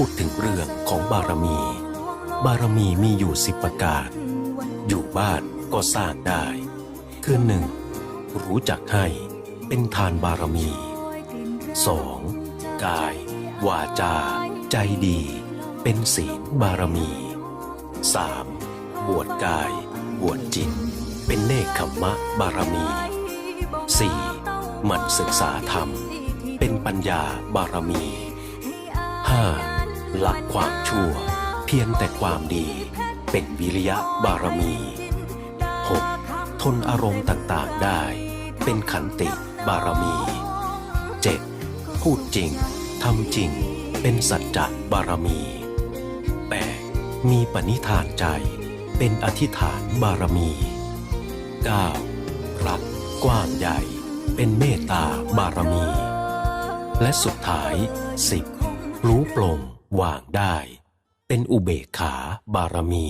พูดถึงเรื่องของบารมี บารมีมีอยู่สิบประการ อยู่บ้านก็สร้างได้ คือหนึ่งรู้จักให้เป็นทานบารมี 2. กาย วาจา ใจดี เป็นศีลบารมี 3. บวชกาย บวชจิต เป็นเนคขมะบารมี 4. หมั่นศึกษาธรรม เป็นปัญญาบารมี 5. หลักความชั่ว เพียงแต่ความดีเป็นวิริยะบารมี 6. ทนอารมณ์ต่างๆได้ เป็นขันติบารมี 7. พูดจริงทำจริง เป็นสัจจะบารมี 8. มีปณิธานใจ เป็นอธิษฐานบารมี 9. รักกว้างใหญ่ เป็นเมตตาบารมี และสุดท้าย 10. รู้ปลง วางได้ เป็นอุเบกขาบารมี